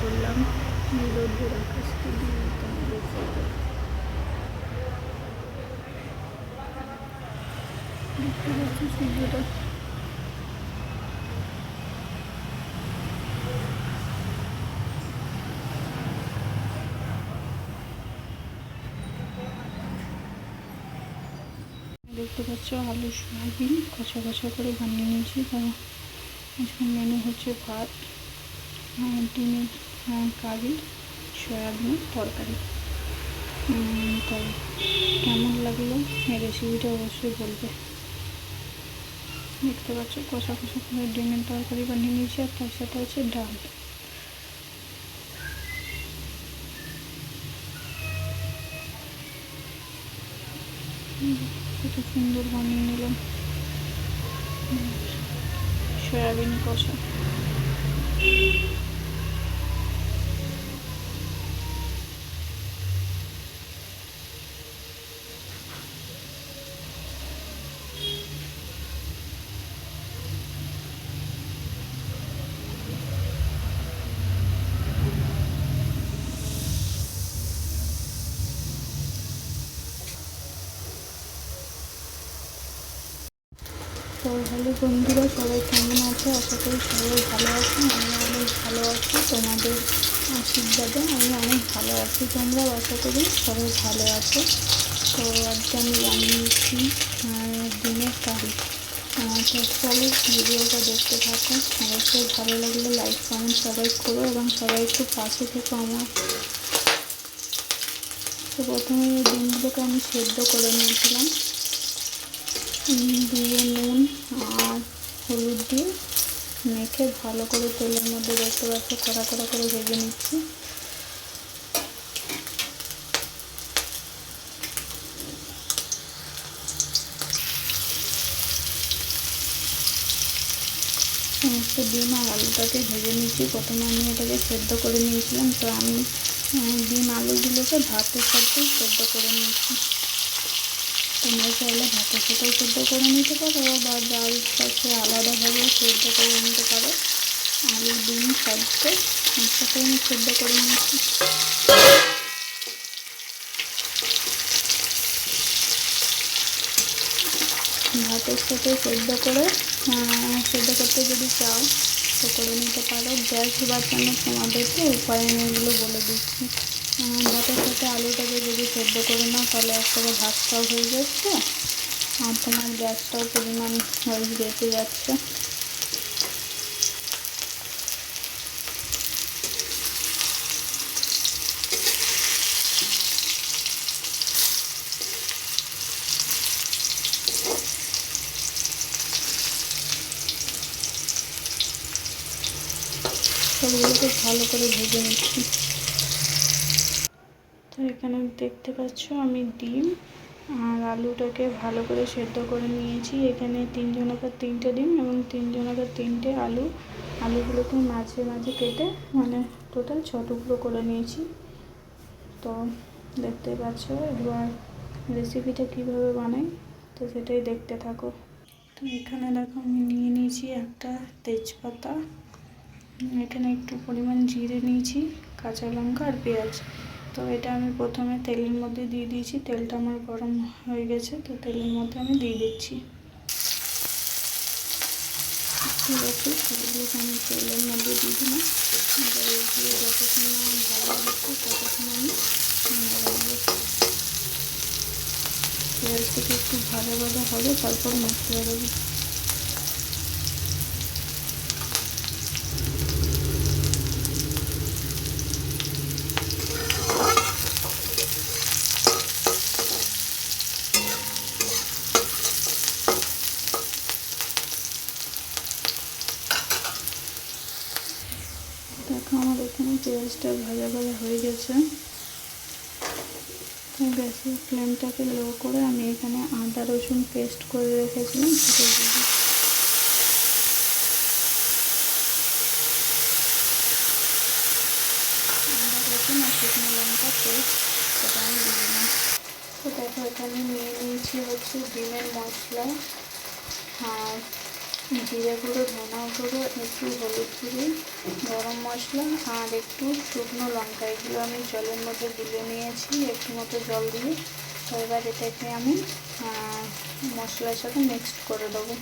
করলাম রোদ্দুর আকাশকে দেখতে সূর্যটা দেখতে পাচ্ছ, আলু সোয়াবিন, কষা কষা করে বানিয়ে নিয়েছি। তার আজকে মেনু হচ্ছে ভাত ডিমের কারি, সয়াবিনের তরকারি। তো কেমন লাগল? এই রেসিপিটা অবশ্যই বলবে। দেখতে পাচ্ছ, কষা কষা করে ডিমের তরকারি বানিয়ে নিয়েছি, আর তার সাথে আছে ডাল। কত সুন্দর বানিয়ে নিলাম। সয়াবিন কষা। তো হ্যালো বন্ধুরা সবাই কেমন আছে? আশা করি সবাই ভালো আছে আমি অনেক ভালো আছি। তোমাদের আশীর্বাদে আমি অনেক ভালো আছি তোমরাও আশা করি সবাই ভালো আছো। তো আজকে আমি ডিমের কারি। আহ, তো ভিডিওটা দেখতে থাকো। অবশ্যই ভালো লাগলে লাইক কমেন্ট সবাই করো এবং সবাই একটু পাশে থেকো আমার। তো প্রথমে এই আমি সেদ্ধ করে নিয়েছিলাম। দিয়ে নুন আর হলুদ দিয়ে মেখে ভালো করে তেলের মধ্যে দেখতে পাচ্ছ কড়া কড়া করে ভেজে নিচ্ছি। সমস্ত ডিম আর আলুটাকে ভেজে নিচ্ছি। প্রথমে আমি এটাকে সেদ্ধ করে নিয়েছিলাম, তো আমি ডিম আলুগুলোকে ভাতের সাথেই সেদ্ধ করে নিয়েছি। তোমরা চাইলে ভাতের সাথেও সেদ্ধ করে নিতে পারো, বা ডাল সাথে আলাদাভাবেও সেদ্ধ করে নিতে পারো। আলু, ডিম সবকে একসাথে আমি সেদ্ধ করে নিয়েছি। ভাতের সাথে সেদ্ধ করে সেদ্ধ করতে যদি চাও, তো করে নিতে পারো। গ্যাস বাঁচানো তোমাদেরকে উপায় এগুলো বলে দিচ্ছি। ভাতের সাথে আলুটাকে যদি সেদ্ধ করে নাও, তাহলে একসাথে ভাতটাও হয়ে যাচ্ছে। আর তোমার গ্যাসটাও পরিমাণ হয়ে বেঁচে যাচ্ছে। সবগুলোকে ভালো করে ভেজে নিচ্ছি। তো এখানে দেখতে পাচ্ছ আমি ডিম আর আলুটাকে ভালো করে সেদ্ধ করে নিয়েছি। এখানে তিনজনাকার তিনটে ডিম এবং তিনজনাকার তিনটে আলু। আলুগুলোকে মাঝে মাঝে কেটে মানে টোটাল ছ টুকরো করে নিয়েছি। তো দেখতে পাচ্ছ এবার রেসিপিটা কীভাবে বানাই, তো সেটাই দেখতে থাকো। তো এখানে দেখো আমি নিয়ে নিয়েছি একটা তেজপাতা। এখানে একটু পরিমাণ জিরে নিয়েছি, কাঁচা লঙ্কা আর পেঁয়াজ। তো এটা আমি প্রথমে তেলের মধ্যে দিয়ে দিয়েছি। তেলটা আমার গরম হয়ে গেছে, তো তেলের মধ্যে আমি দিয়ে দিচ্ছি। ঠিক আছে, সেগুলোকে আমি তেলের মধ্যে দিয়ে দিলাম। এবার এগুলো যতক্ষণ ভালো হচ্ছে, ততক্ষণ আমি পেঁয়াজ থেকে একটু ভাজা ভাজা হবে তারপর মশলা দেবো দেখো আমার এখানে পেঁয়াজটা ভাজা ভাজা হয়ে গেছে। গ্যাসের ফ্লেমটাকে লো করে আমি এখানে আদা রসুন পেস্ট করে রেখেছিলাম, সেটা আদা সেটা আমি দিলাম। তো দেখো, এখানে নিয়ে নিয়েছি হচ্ছে ডিমের মশলা আর জিরে গুঁড়ো, ধনা গুঁড়ো, একটু হলুদ গুঁড়ি, গরম মশলা আর একটু শুকনো লঙ্কা। এগুলো আমি জলের মধ্যে গুলে নিয়েছি একটু মতো জল দিয়ে। তো এবার এটাকে আমি মশলার সাথে মিক্সড করে দেবো।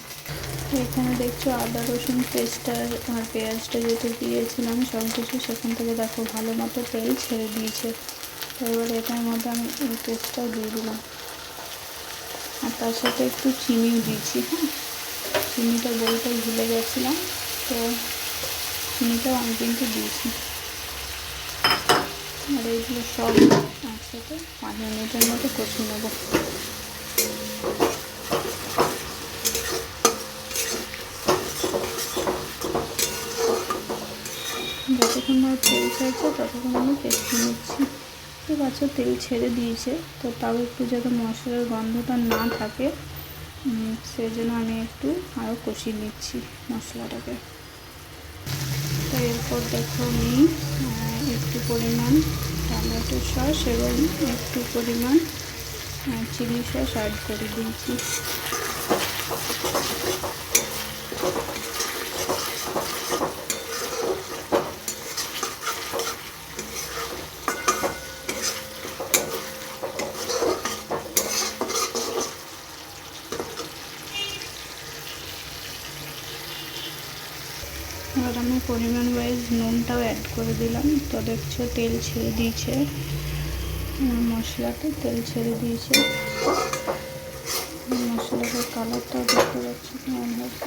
এখানে দেখছ আদা, রসুন, পেস্টটা আর পেঁয়াজটা যেহেতু দিয়েছিলাম সব কিছু সেখান থেকে দেখো ভালো মতো তেল ছেড়ে দিয়েছে। তো এবার এটার মধ্যে আমি এই পেস্টটাও দিয়ে দিলাম। আর তার সাথে একটু চিনিও দিয়েছি হ্যাঁ? চিনিটা বলতে ভুলে গেছিলাম, তো চিনিটাও আমি কিন্তু দিয়েছি। আর এইগুলো সব একসাথে পাঁচ মিনিটের মতো কষিয়ে নেব। যতক্ষণ না তেল ছাড়ছে, ততক্ষণ আমি কষিয়ে নিচ্ছি। ঠিক আছে তেল ছেড়ে দিয়েছে, তো তাও একটু যাতে মশলার গন্ধটা না থাকে। সেই জন্য আমি একটু আরও কষিয়ে নিচ্ছি মশলাটাকে। তো এরপর দেখো আমি একটু পরিমাণ টমেটো সস এবং একটু পরিমাণ চিলি সস অ্যাড করে দিয়েছি। এবার আমি পরিমাণ ওয়াইজ নুনটাও অ্যাড করে দিলাম। তো দেখছ তেল ছেড়ে দিয়েছে। মশলাতে তেল ছেড়ে দিয়েছে। মশলাটার কালারটাও দেখতে পাচ্ছি কেমন হয়েছে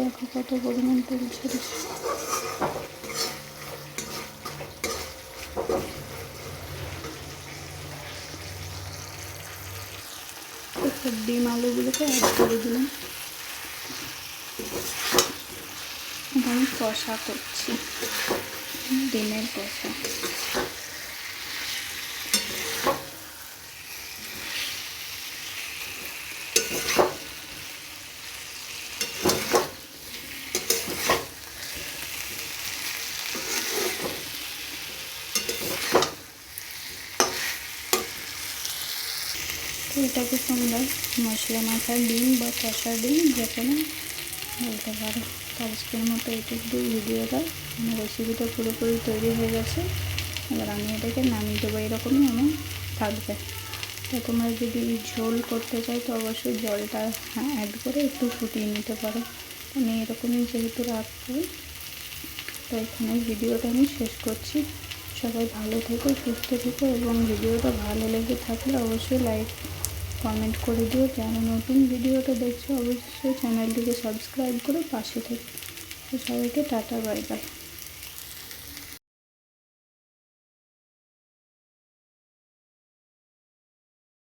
দেখো কত পরিমাণ তেল ছেড়েছে। ডিম আলুগুলোকে অ্যাড করে দিলাম। আমি কষা করছি। ডিমের কষা। তো এটাকে তোমরা মশলা মাখা ডিম বা কষা ডিম, যে কোনো বলতে পারো। আজকের মতো এইটুকু ভিডিওটা আমার রেসিপিটা পুরোপুরি তৈরি হয়ে গেছে। এবার আমি এটাকে নামিয়ে দেবো এরকমই আমার থাকবে। তো তোমরা যদি ঝোল করতে চাই তো অবশ্যই জলটা অ্যাড করে একটু ফুটিয়ে নিতে পারো। আমি এরকমই যেহেতু রাখব, তো এখানে ভিডিওটা আমি শেষ করছি। সবাই ভালো থেকো, সুস্থ থেকো এবং ভিডিওটা ভালো লেগে থাকলে অবশ্যই লাইক কমেন্ট করে দিও। যারা নতুন ভিডিওটা দেখছ, অবশ্যই চ্যানেলটিকে সাবস্ক্রাইব করে পাশে থেকে সবাইকে টাটা বাই বাই